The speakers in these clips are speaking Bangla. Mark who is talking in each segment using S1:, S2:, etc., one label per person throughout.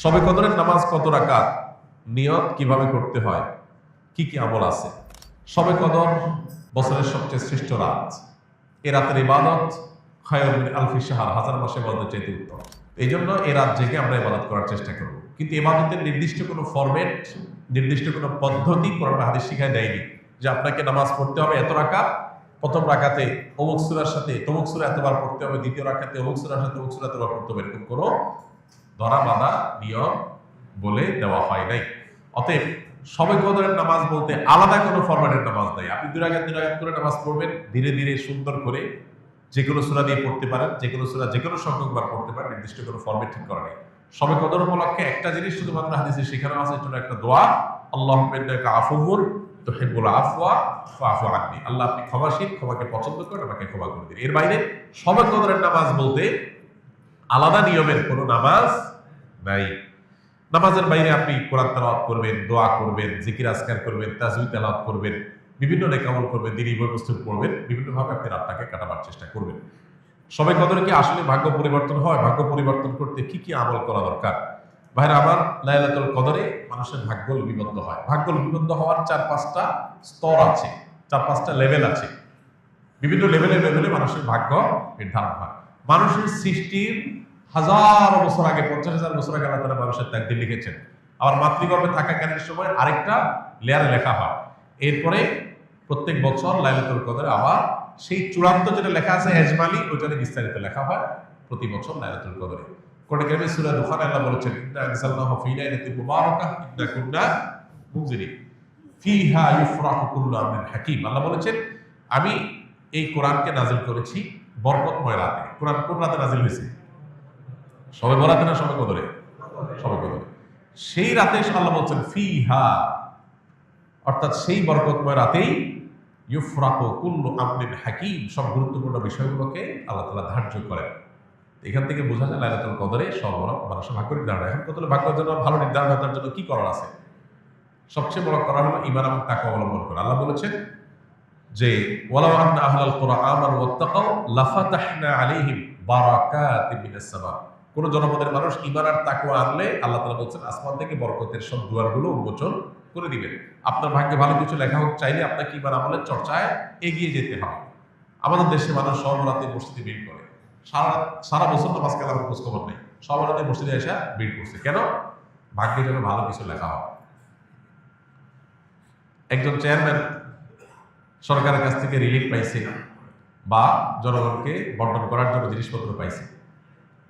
S1: সবে কদরের নামাজ কত রাকাত? নিয়ত কীভাবে করতে হয়? কি কি আমল আছে? সবে কদর বছরের সবচেয়ে শ্রেষ্ঠ রাত। এ রাতের ইবাদত খায়রুল আলফি সাহার হাজার মাসে ইবাদত চাইতে উত্তম। এই জন্য এ রাত জেগে আমরা ইবাদত করার চেষ্টা করব। কিন্তু ইবাদতের নির্দিষ্ট কোনো ফরম্যাট, নির্দিষ্ট কোনো পদ্ধতি কোরআন হাদিস শিখায় দেয়নি যে আপনাকে নামাজ পড়তে হবে এত রাকাত, প্রথম রাকাতে অমুক সুরার সাথে তমুক সুরা এতবার পড়তে হবে, দ্বিতীয় রাকাতে অমুক সুরার সাথে অমুক সুরা এতবার পড়তে হবে, এরকম কোনো ধরা, বাঁধা, নিয়ম বলে দেওয়া হয় নাই। অতএব সবে কদরের নামাজ বলতে আলাদা কোনো ফরম্যাটের নামাজ নাই। আপনি দুই রাগাত দুই রাগাত করে নামাজ পড়বেন, ধীরে ধীরে, সুন্দর করে যে কোনো সুরা দিয়ে পড়তে পারেন, যে কোনো সুরা, যে কোনো সংখ্যকবার পড়তে পারেন, নির্দিষ্ট কোনো ফরম্যাট ঠিক করা নেই। সবে কদর উপলক্ষে একটা জিনিস শুধুমাত্র হাদিসে শেখানো আছে জন্য একটা দোয়া আল্লাহ আফুবুল তো হেবুল আফওয়া ফাফু আননি। আল্লাহ আপনি ক্ষমাশীল, ক্ষমাকে পছন্দ করেন, আমাকে ক্ষমা করে দিন। এর বাইরে সবে কদরের নামাজ বলতে আলাদা নিয়মের কোনো নামাজ নাই। নামাজের বাইরে আপনি কোরআন তেলাওয়াত করবেন, দোয়া করবেন, জিকির আজকার করবেন তাজবি তেলাওয়াত করবেন, বিভিন্ন নেকামল করবেন, দিনী বস্তু পড়বেন, বিভিন্নভাবে আপনি রাতটাকে কাটাবার চেষ্টা করবেন। সবাই কদরে কি আসলে ভাগ্য পরিবর্তন হয়, ভাগ্য পরিবর্তন করতে কি কি আমল করা দরকার? ভাইরা, আমার লাইলাতুল কদরে মানুষের ভাগ্য লিপিবদ্ধ হয়। ভাগ্য লিপিবদ্ধ হওয়ার চার পাঁচটা স্তর আছে, চার পাঁচটা লেভেল আছে। বিভিন্ন লেভেলে লেভেলে মানুষের ভাগ্য নির্ধারণ হয়। মানুষের সৃষ্টির হাজার বছর আগে, পঞ্চাশ হাজার বছর আগে আল্লাহ তাআলা মানুষের তাকদির লিখেছেন। আবার মাতৃগর্ভে থাকাকালীন সময় আরেকটা লেয়ারে লেখা হয়। এরপরে প্রত্যেক বছর লাইলাতুল কদরে আবার সেই চূড়ান্ত যেটা লেখা আছে এজমালি ওইটারে বিস্তারিত লেখা হয় প্রতি বছর লাইলাতুল কদরে। কোরআন কারিমে সূরা দুখানে আল্লাহ বলেছেন, ইন্না আনজালনাহু ফী লাইলাতিন মুবারাকাহ ইন্না কুন্না মুনজিরিন। ফিহা ইউফরাহু কুল্লু আমরিন হাকিম। আল্লাহ বলেছেন, আমি এই কোরআনকে নাজিল করেছি বরকতময় রাতে। কোরআন কোন রাতে নাজিল হয়েছে? সবে বরাতে না সবে কদরে সবে কদরে সেই রাতে আল্লাহ বলছেন ফি হা অর্থাৎ সেই বরকতময় রাতেই ইউফরাকু কুল্লু আমরিন হাকিম, সব গুরুত্বপূর্ণ বিষয়গুলোকে আল্লাহ তাআলা ধার্য করেন। এখান থেকে বোঝা যায় লাইলাতুল কদরে সর্বরক মানুষের ভাগ্য নির্ধারণ। এখন কত ভাগ্যের জন্য, ভালো নির্ধারণ তার জন্য কি করার আছে? সবচেয়ে বড় করা হলো ইমান এবং তাকে অবলম্বন করা। আল্লাহ বলেছেন যে, ওয়ালাউ আন্না আহলাল কুরআন আমানু ওয়াত্তাকাউ, লাফাতাহনা আলাইহিম বারাকাতিন মিনাস সামা কোন জনপদের মানুষ ইমান আর তাকওয়া আনলে আল্লাহ তাআলা বলছেন, আসমান থেকে বরকতের সব দুয়ারগুলো উন্মোচন করে দিবেন। আপনার ভাগ্যে ভালো কিছু লেখা হোক, চাইলে আপনাকে ইমান আমলের চর্চায় এগিয়ে যেতে হবে। আমাদের দেশে মানুষ সর্বরাতে মসজিদে ভিড় করে। সারা সারা বছর তো মাঝখানে আমার খোঁজ খবর নেই সর্বরাতে মসজিদে এসে ভিড় করছে। কেন? ভাগ্যে যেন ভালো কিছু লেখা হয় একজন চেয়ারম্যান সরকারের কাছ থেকে রিলিফ পাইছে বা জনগণকে বন্টন করার জন্য জিনিসপত্র পাইছে।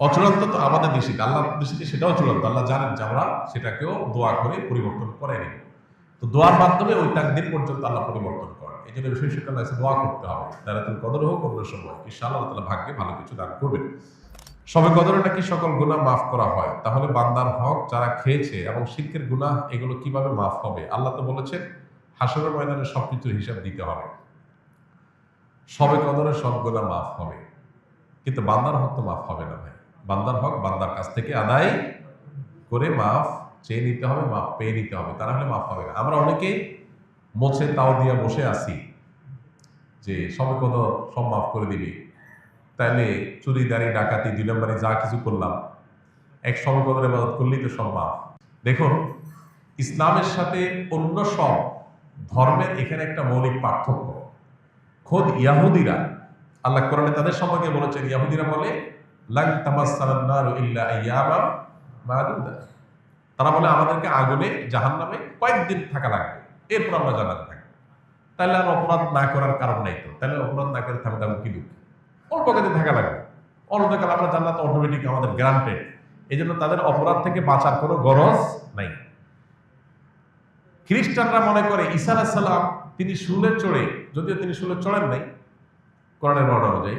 S1: অচূড়ান্ত তো আমাদের দৃষ্টিতে আল্লাহ দৃষ্টিতে সেটাও চূড়ান্ত আল্লাহ জানেন যে আমরা সেটাকেও দোয়া করে পরিবর্তন করে নিব তো দোয়ার মাধ্যমে ওই তাকদির পর্যন্ত আল্লাহ পরিবর্তন করেন এই জন্য বিশেষ শিক্ষা লাগছে দোয়া করতে হবে। তারা তুমি কদর হোক অন্য সময়। ইনশাআল্লাহ আল্লাহ তালা ভাগ্যে ভালো কিছু দান করবেন। সবে কদরে নাকি সকল গুনাহ মাফ করা হয়। তাহলে বান্দার হক যারা খেয়েছে এবং শিল্পের গুনাহ এগুলো কীভাবে মাফ হবে? আল্লাহ তো বলেছেন, হাসরের ময়দানে সবকিছুর হিসাব দিতে হবে। সবে কদরে সব গুনাহ মাফ হবে। কিন্তু বান্দার হক তো মাফ হবে না ভাই। বান্দার হক, বান্দার কাছ থেকে আদায় করে মাফ চেয়ে নিতে হবে, মাফ পেয়ে নিতে হবে। তা না হলে মাফ হবে না। আমরা অনেকে মোছে তাও দিয়ে বসে আছি যে সবে কদর সব মাফ করে দিবি। তাইলে চুরি, দাঁড়ি, ডাকাতি দুই যা কিছু করলাম, এক সমকদরে মদত করলেই তো সব মাফ। দেখুন, ইসলামের সাথে অন্য সব ধর্মের এখানে একটা মৌলিক পার্থক্য। খোদ ইয়াহুদিরা, আল্লাহ কোরআনে তাদের সম্পর্কে বলেছেন, ইয়াহুদিরা বলে লাং তামাসসালান নারু ইল্লা আইয়ামা মাদুদা। তারা বলে, আমাদেরকে আগুনে জাহান্নামে কয়েকদিন থাকা লাগবে। এরপর আমরা জানাতে থাকি তাহলে আর অপরাধ না করার কারণ নাই তো। তাহলে অপরাধ না করে থাকতে হবে কি দুঃখ? অল্প কাজে থাকা লাগবে। অল্পকাল আমরা জান্নাত অটোমেটিক আমাদের গ্রান্টেড এই জন্য তাদের অপরাধ থেকে বাঁচার কোনো গরজ নাই। খ্রিস্টানরা মনে করে, ঈসা আলাহিসাল্লাম তিনি শুলে চড়ে, যদিও তিনি শুলে চড়েন নাই, কোরআনের বর্ণনা অনুযায়ী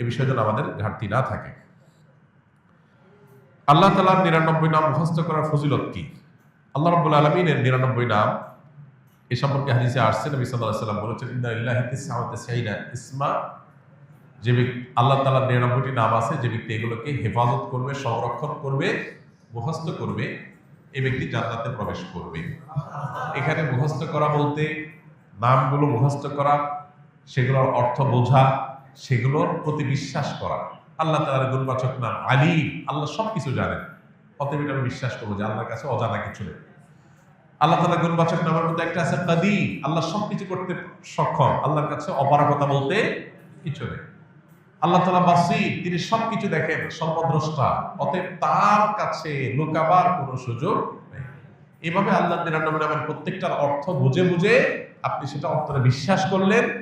S1: এ বিষয়ে যেন আমাদের ঘাটতি না থাকে। আল্লাহ তালার নিরানব্বই নাম মুখস্থ করার ফজিলত কি? আল্লাহ রব্বুল আলমিনের নিরানব্বই নাম এ সম্পর্কে হাদিসে আসছে, নবী সাল্লাহ সাল্লাম বলেছেন সাইনা ইসমা যে ব্যক্তি আল্লাহ তালার নিরানব্বইটি নাম আছে, যে ব্যক্তি এগুলোকে হেফাজত করবে, সংরক্ষণ করবে, মুখস্থ করবে এই ব্যক্তি জান্নাতে প্রবেশ করবে। এখানে মুখস্থ করা বলতে নামগুলো মুখস্থ করা, সেগুলোর অর্থ বোঝা সেগুলোর প্রতি বিশ্বাস করা। আল্লাহ তালার গুণবাচক নাম আলী আল্লাহ সব কিছু জানেন। অতএব এটা আমি বিশ্বাস করব যে আল্লাহর কাছে অজানা কিছু নেই। আল্লাহ তালা গুণবাচক নামের মধ্যে একটা আছে কাদি আল্লাহ সব কিছু করতে সক্ষম। আল্লাহর কাছে অপারগতা বলতে কিছু নেই। আল্লাহ তালা বাসির। তিনি সবকিছু দেখেন, সর্বদ্রষ্টা। অতএব তার কাছে লুকাবার কোনো সুযোগ নেই। এভাবে আল্লাহ নিরানব্বই নামের প্রত্যেকটার অর্থ বুঝে বুঝে আপনি সেটা অর্থে বিশ্বাস করলেন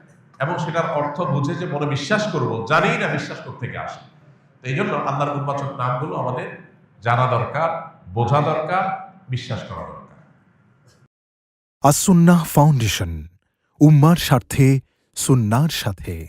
S1: সেটার অর্থ বুঝে যে মনে বিশ্বাস করব জানি না বিশ্বাস থেকে আসে। তো এই জন্য আল্লাহর উন্মাচক নামগুলো আমাদের জানা দরকার, বোঝা দরকার, বিশ্বাস করা দরকার।
S2: আসুন্না ফাউন্ডেশন, উম্মার স্বার্থে, সুন্নার সাথে।